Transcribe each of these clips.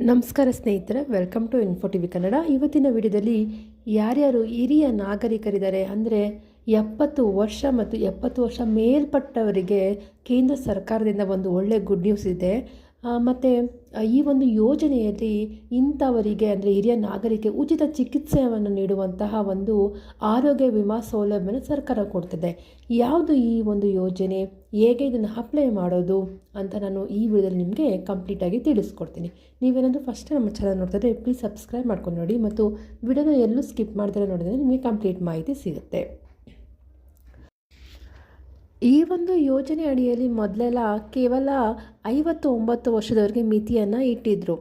ನಮಸ್ಕಾರ ಸ್ನೇಹಿತರೆ welcome to info T V Kannada ಇವತ್ತಿನ ವಿಡಿಯೋದಲ್ಲಿ ಯಾರ್ಯಾರು ಹಿರಿಯ ನಾಗರಿಕರಿದ್ದಾರೆ ಅಂದರೆ ಎಪ್ಪತ್ತು ವರ್ಷ ಮತ್ತು ಎಪ್ಪತ್ತು ವರ್ಷ ಮೇಲ್ಪಟ್ಟವರಿಗೆ ಕೇಂದ್ರ ಸರ್ಕಾರದಿಂದ ಒಂದು ಒಳ್ಳೆ ಗುಡ್ ನ್ಯೂಸ್ ಇದೆ. ಮತ್ತು ಈ ಒಂದು ಯೋಜನೆಯಲ್ಲಿ ಇಂಥವರಿಗೆ, ಅಂದರೆ ಹಿರಿಯ ನಾಗರಿಕ ಉಚಿತ ಚಿಕಿತ್ಸೆಯನ್ನು ನೀಡುವಂತಹ ಒಂದು ಆರೋಗ್ಯ ವಿಮಾ ಸೌಲಭ್ಯನ ಸರ್ಕಾರ ಕೊಡ್ತದೆ. ಯಾವುದು ಈ ಒಂದು ಯೋಜನೆ? ಹೇಗೆ ಇದನ್ನು ಅಪ್ಲೈ ಮಾಡೋದು? ಅಂತ ನಾನು ಈ ವಿಡಿಯೋದಲ್ಲಿ ನಿಮಗೆ ಕಂಪ್ಲೀಟಾಗಿ ತಿಳಿಸ್ಕೊಡ್ತೀನಿ. ನೀವೇನಾದರೂ ಫಸ್ಟ್ ನಮ್ಮ ಚಾನಲ್ ನೋಡ್ತಾರೆ ಪ್ಲೀಸ್ ಸಬ್ಸ್ಕ್ರೈಬ್ ಮಾಡ್ಕೊಂಡು ನೋಡಿ. ಮತ್ತು ವಿಡಿಯೋನ ಎಲ್ಲೂ ಸ್ಕಿಪ್ ಮಾಡಿದ್ರೆ ನೋಡಿದ್ರೆ ನಿಮಗೆ ಕಂಪ್ಲೀಟ್ ಮಾಹಿತಿ ಸಿಗುತ್ತೆ. ಈ ಒಂದು ಯೋಜನೆ ಅಡಿಯಲ್ಲಿ ಮೊದಲೆಲ್ಲ ಕೇವಲ ಐವತ್ತು ಒಂಬತ್ತು ವರ್ಷದವರೆಗೆ ಮಿತಿಯನ್ನು ಇಟ್ಟಿದ್ದರು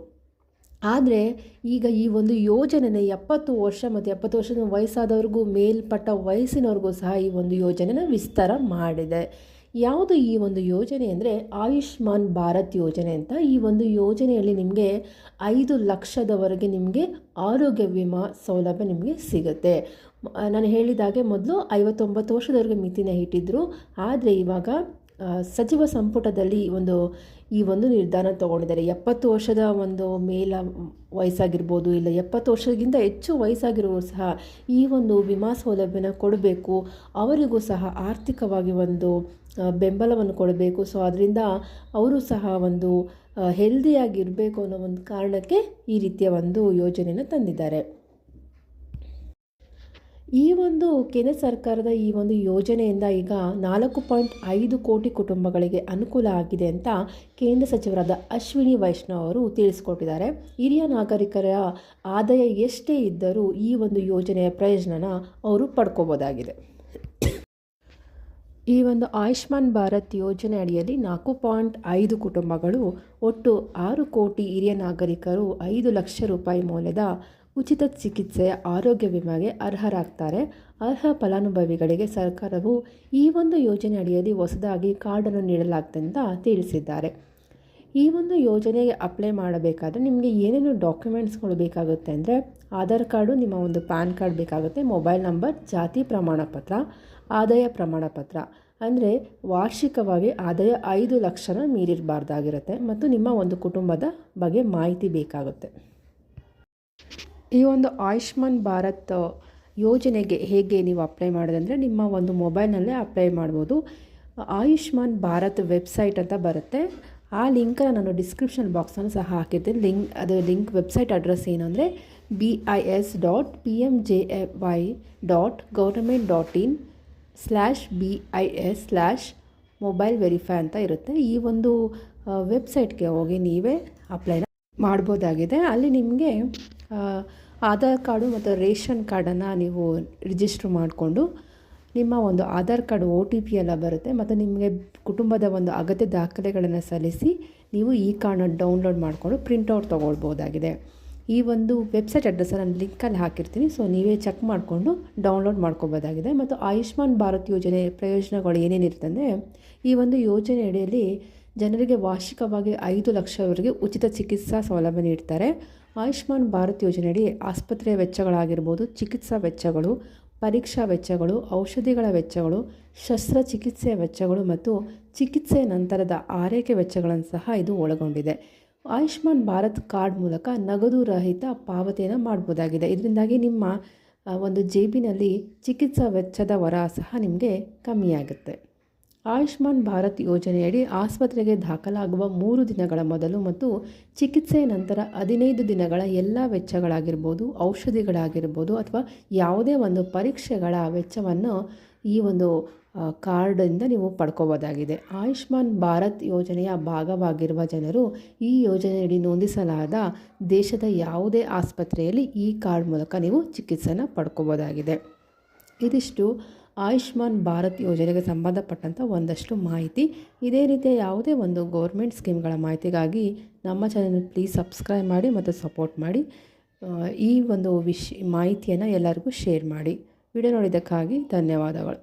ಆದರೆ ಈಗ ಈ ಒಂದು ಯೋಜನೆನ ಎಪ್ಪತ್ತು ವರ್ಷ ಮತ್ತು ಎಪ್ಪತ್ತು ವರ್ಷದ ವಯಸ್ಸಾದವ್ರಿಗೂ ಮೇಲ್ಪಟ್ಟ ವಯಸ್ಸಿನವ್ರಿಗೂ ಸಹ ಈ ಒಂದು ಯೋಜನೆನ ವಿಸ್ತಾರ ಮಾಡಿದೆ. ಯಾವುದು ಈ ಒಂದು ಯೋಜನೆ ಅಂದರೆ ಆಯುಷ್ಮಾನ್ ಭಾರತ್ ಯೋಜನೆ ಅಂತ, ಈ ಒಂದು ಯೋಜನೆಯಲ್ಲಿ ನಿಮಗೆ ಐದು ಲಕ್ಷದವರೆಗೆ ನಿಮಗೆ ಆರೋಗ್ಯ ವಿಮಾ ಸೌಲಭ್ಯ ನಿಮಗೆ ಸಿಗುತ್ತೆ. ನಾನು ಹೇಳಿದಾಗೆ ಮೊದಲು ಐವತ್ತೊಂಬತ್ತು ವರ್ಷದವರೆಗೆ ಮಿತಿನ ಇಟ್ಟಿದ್ದರು ಆದರೆ ಇವಾಗ ಸಚಿವ ಸಂಪುಟದಲ್ಲಿ ಒಂದು, ಈ ಒಂದು ನಿರ್ಧಾರ ತಗೊಂಡಿದ್ದಾರೆ. ಎಪ್ಪತ್ತು ವರ್ಷದ ಒಂದು ಮೇಲ ವಯಸ್ಸಾಗಿರ್ಬೋದು, ಇಲ್ಲ ಎಪ್ಪತ್ತು ವರ್ಷಕ್ಕಿಂತ ಹೆಚ್ಚು ವಯಸ್ಸಾಗಿರೋ ಸಹ ಈ ಒಂದು ವಿಮಾ ಸೌಲಭ್ಯನ ಕೊಡಬೇಕು. ಅವರಿಗೂ ಸಹ ಆರ್ಥಿಕವಾಗಿ ಒಂದು ಬೆಂಬಲವನ್ನು ಕೊಡಬೇಕು. ಸೊ ಅದರಿಂದ ಅವರು ಸಹ ಒಂದು ಹೆಲ್ದಿಯಾಗಿರಬೇಕು ಅನ್ನೋ ಒಂದು ಕಾರಣಕ್ಕೆ ಈ ರೀತಿಯ ಒಂದು ಯೋಜನೆಯನ್ನು ತಂದಿದ್ದಾರೆ. ಈ ಒಂದು ಕೇಂದ್ರ ಸರ್ಕಾರದ ಈ ಒಂದು ಯೋಜನೆಯಿಂದ ಈಗ ನಾಲ್ಕು ಪಾಯಿಂಟ್ ಐದು ಕೋಟಿ ಕುಟುಂಬಗಳಿಗೆ ಅನುಕೂಲ ಆಗಿದೆ ಅಂತ ಕೇಂದ್ರ ಸಚಿವರಾದ ಅಶ್ವಿನಿ ವೈಷ್ಣವ್ ಅವರು ತಿಳಿಸ್ಕೊಟ್ಟಿದ್ದಾರೆ. ಹಿರಿಯ ನಾಗರಿಕರ ಆದಾಯ ಎಷ್ಟೇ ಇದ್ದರೂ ಈ ಒಂದು ಯೋಜನೆಯ ಪ್ರಯೋಜನನ ಅವರು ಪಡ್ಕೋಬೋದಾಗಿದೆ. ಈ ಒಂದು ಆಯುಷ್ಮಾನ್ ಭಾರತ್ ಯೋಜನೆ ಅಡಿಯಲ್ಲಿ ನಾಲ್ಕು ಪಾಯಿಂಟ್ ಐದು ಕುಟುಂಬಗಳು, ಒಟ್ಟು ಆರು ಕೋಟಿ ಹಿರಿಯ ನಾಗರಿಕರು, ಐದು ಲಕ್ಷ ರೂಪಾಯಿ ಮೌಲ್ಯದ ಉಚಿತ ಚಿಕಿತ್ಸೆಯ ಆರೋಗ್ಯ ವಿಮೆಗೆ ಅರ್ಹರಾಗ್ತಾರೆ. ಅರ್ಹ ಫಲಾನುಭವಿಗಳಿಗೆ ಸರ್ಕಾರವು ಈ ಒಂದು ಯೋಜನೆ ಅಡಿಯಲ್ಲಿ ಹೊಸದಾಗಿ ಕಾರ್ಡನ್ನು ನೀಡಲಾಗ್ತದೆ ಅಂತ ತಿಳಿಸಿದ್ದಾರೆ. ಈ ಒಂದು ಯೋಜನೆಗೆ ಅಪ್ಲೈ ಮಾಡಬೇಕಾದ್ರೆ ನಿಮಗೆ ಏನೇನು ಡಾಕ್ಯುಮೆಂಟ್ಸ್ಗಳು ಬೇಕಾಗುತ್ತೆ ಅಂದರೆ, ಆಧಾರ್ ಕಾರ್ಡು, ನಿಮ್ಮ ಒಂದು ಪ್ಯಾನ್ ಕಾರ್ಡ್ ಬೇಕಾಗುತ್ತೆ, ಮೊಬೈಲ್ ನಂಬರ್, ಜಾತಿ ಪ್ರಮಾಣ ಪತ್ರ ಆದಾಯ ಪ್ರಮಾಣ ಪತ್ರ ಅಂದರೆ ವಾರ್ಷಿಕವಾಗಿ ಆದಾಯ ಐದು ಲಕ್ಷನ ಮೀರಿರಬಾರ್ದಾಗಿರುತ್ತೆ ಮತ್ತು ನಿಮ್ಮ ಒಂದು ಕುಟುಂಬದ ಬಗ್ಗೆ ಮಾಹಿತಿ ಬೇಕಾಗುತ್ತೆ. ಈ ಒಂದು ಆಯುಷ್ಮಾನ್ ಭಾರತ್ ಯೋಜನೆಗೆ ಹೇಗೆ ನೀವು ಅಪ್ಲೈ ಮಾಡೋದಂದರೆ ನಿಮ್ಮ ಒಂದು ಮೊಬೈಲ್ನಲ್ಲೇ ಅಪ್ಲೈ ಮಾಡ್ಬೋದು. ಆಯುಷ್ಮಾನ್ ಭಾರತ್ ವೆಬ್ಸೈಟ್ ಅಂತ ಬರುತ್ತೆ. ಆ ಲಿಂಕನ್ನು ನಾನು ಡಿಸ್ಕ್ರಿಪ್ಷನ್ ಬಾಕ್ಸನ್ನು ಸಹ ಹಾಕಿದ್ದೆ ಲಿಂಕ್, ಅದು ಲಿಂಕ್ ವೆಬ್ಸೈಟ್ ಅಡ್ರೆಸ್ ಏನು ಅಂದರೆ B I S dot P M J A Y dot government dot in slash B I S slash mobile verify ಅಂತ ಇರುತ್ತೆ. ಈ ಒಂದು ವೆಬ್ಸೈಟ್ಗೆ ಹೋಗಿ ನೀವೇ ಅಪ್ಲೈನ ಮಾಡ್ಬೋದಾಗಿದೆ. ಅಲ್ಲಿ ನಿಮಗೆ ಆಧಾರ್ ಕಾರ್ಡು ಮತ್ತು ರೇಷನ್ ಕಾರ್ಡನ್ನು ನೀವು ರಿಜಿಸ್ಟ್ರ್ ಮಾಡಿಕೊಂಡು ನಿಮ್ಮ ಒಂದು Aadhaar card O T P ಎಲ್ಲ ಬರುತ್ತೆ ಮತ್ತು ನಿಮಗೆ ಕುಟುಂಬದ ಒಂದು ಅಗತ್ಯ ದಾಖಲೆಗಳನ್ನು ಸಲ್ಲಿಸಿ ನೀವು ಈ ಕಾರ್ಡನ್ನು ಡೌನ್ಲೋಡ್ ಮಾಡಿಕೊಂಡು ಪ್ರಿಂಟೌಟ್ ತೊಗೊಳ್ಬೋದಾಗಿದೆ. ಈ ಒಂದು ವೆಬ್ಸೈಟ್ ಅಡ್ರೆಸ್ ನಾನು ಲಿಂಕಲ್ಲಿ ಹಾಕಿರ್ತೀನಿ. ಸೊ ನೀವೇ ಚೆಕ್ ಮಾಡಿಕೊಂಡು ಡೌನ್ಲೋಡ್ ಮಾಡ್ಕೋಬೋದಾಗಿದೆ. ಮತ್ತು ಆಯುಷ್ಮಾನ್ ಭಾರತ್ ಯೋಜನೆ ಪ್ರಯೋಜನಗಳು ಏನೇನಿರುತ್ತೆ ಅಂದರೆ, ಈ ಒಂದು ಯೋಜನೆ ಅಡಿಯಲ್ಲಿ ಜನರಿಗೆ ವಾರ್ಷಿಕವಾಗಿ ಐದು ಲಕ್ಷವರೆಗೆ ಉಚಿತ ಚಿಕಿತ್ಸಾ ಸೌಲಭ್ಯ ನೀಡ್ತಾರೆ. ಆಯುಷ್ಮಾನ್ ಭಾರತ್ ಯೋಜನೆಯಡಿ ಆಸ್ಪತ್ರೆಯ ವೆಚ್ಚಗಳಾಗಿರ್ಬೋದು, ಚಿಕಿತ್ಸಾ ವೆಚ್ಚಗಳು, ಪರೀಕ್ಷಾ ವೆಚ್ಚಗಳು, ಔಷಧಿಗಳ ವೆಚ್ಚಗಳು ಶಸ್ತ್ರಚಿಕಿತ್ಸೆಯ ವೆಚ್ಚಗಳು ಮತ್ತು ಚಿಕಿತ್ಸೆಯ ನಂತರದ ಆರೈಕೆ ವೆಚ್ಚಗಳನ್ನು ಸಹ ಇದು ಒಳಗೊಂಡಿದೆ. ಆಯುಷ್ಮಾನ್ ಭಾರತ್ ಕಾರ್ಡ್ ಮೂಲಕ ನಗದು ರಹಿತ ಪಾವತಿಯನ್ನು ಮಾಡ್ಬೋದಾಗಿದೆ. ಇದರಿಂದಾಗಿ ನಿಮ್ಮ ಒಂದು ಜೇಬಿನಲ್ಲಿ ಚಿಕಿತ್ಸಾ ವೆಚ್ಚದ ವರ ಸಹ ನಿಮಗೆ ಕಮ್ಮಿಯಾಗುತ್ತೆ. ಆಯುಷ್ಮಾನ್ ಭಾರತ್ ಯೋಜನೆಯಡಿ ಆಸ್ಪತ್ರೆಗೆ ದಾಖಲಾಗುವ ಮೂರು ದಿನಗಳ ಮೊದಲು ಮತ್ತು ಚಿಕಿತ್ಸೆಯ ನಂತರ ಹದಿನೈದು ದಿನಗಳ ಎಲ್ಲ ವೆಚ್ಚಗಳಾಗಿರ್ಬೋದು, ಔಷಧಿಗಳಾಗಿರ್ಬೋದು ಅಥವಾ ಯಾವುದೇ ಒಂದು ಪರೀಕ್ಷೆಗಳ ವೆಚ್ಚವನ್ನು ಈ ಒಂದು ಕಾರ್ಡಿಂದ ನೀವು ಪಡ್ಕೋಬೋದಾಗಿದೆ. ಆಯುಷ್ಮಾನ್ ಭಾರತ್ ಯೋಜನೆಯ ಭಾಗವಾಗಿರುವ ಜನರು ಈ ಯೋಜನೆಯಡಿ ನೋಂದಿಸಲಾದ ದೇಶದ ಯಾವುದೇ ಆಸ್ಪತ್ರೆಯಲ್ಲಿ ಈ ಕಾರ್ಡ್ ಮೂಲಕ ನೀವು ಚಿಕಿತ್ಸೆನ ಪಡ್ಕೋಬೋದಾಗಿದೆ. ಇದಿಷ್ಟು ಆಯುಷ್ಮಾನ್ ಭಾರತ್ ಯೋಜನೆಗೆ ಸಂಬಂಧಪಟ್ಟಂಥ ಒಂದಷ್ಟು ಮಾಹಿತಿ. ಇದೇ ರೀತಿಯ ಯಾವುದೇ ಒಂದು ಗೌರ್ಮೆಂಟ್ ಸ್ಕೀಮ್ಗಳ ಮಾಹಿತಿಗಾಗಿ ನಮ್ಮ ಚಾನಲ್ ಪ್ಲೀಸ್ ಸಬ್ಸ್ಕ್ರೈಬ್ ಮಾಡಿ ಮತ್ತು ಸಪೋರ್ಟ್ ಮಾಡಿ. ಈ ಒಂದು ವಿಷ, ಮಾಹಿತಿಯನ್ನು ಎಲ್ಲರಿಗೂ ಶೇರ್ ಮಾಡಿ. ವಿಡಿಯೋ ನೋಡಿದ್ದಕ್ಕಾಗಿ ಧನ್ಯವಾದಗಳು.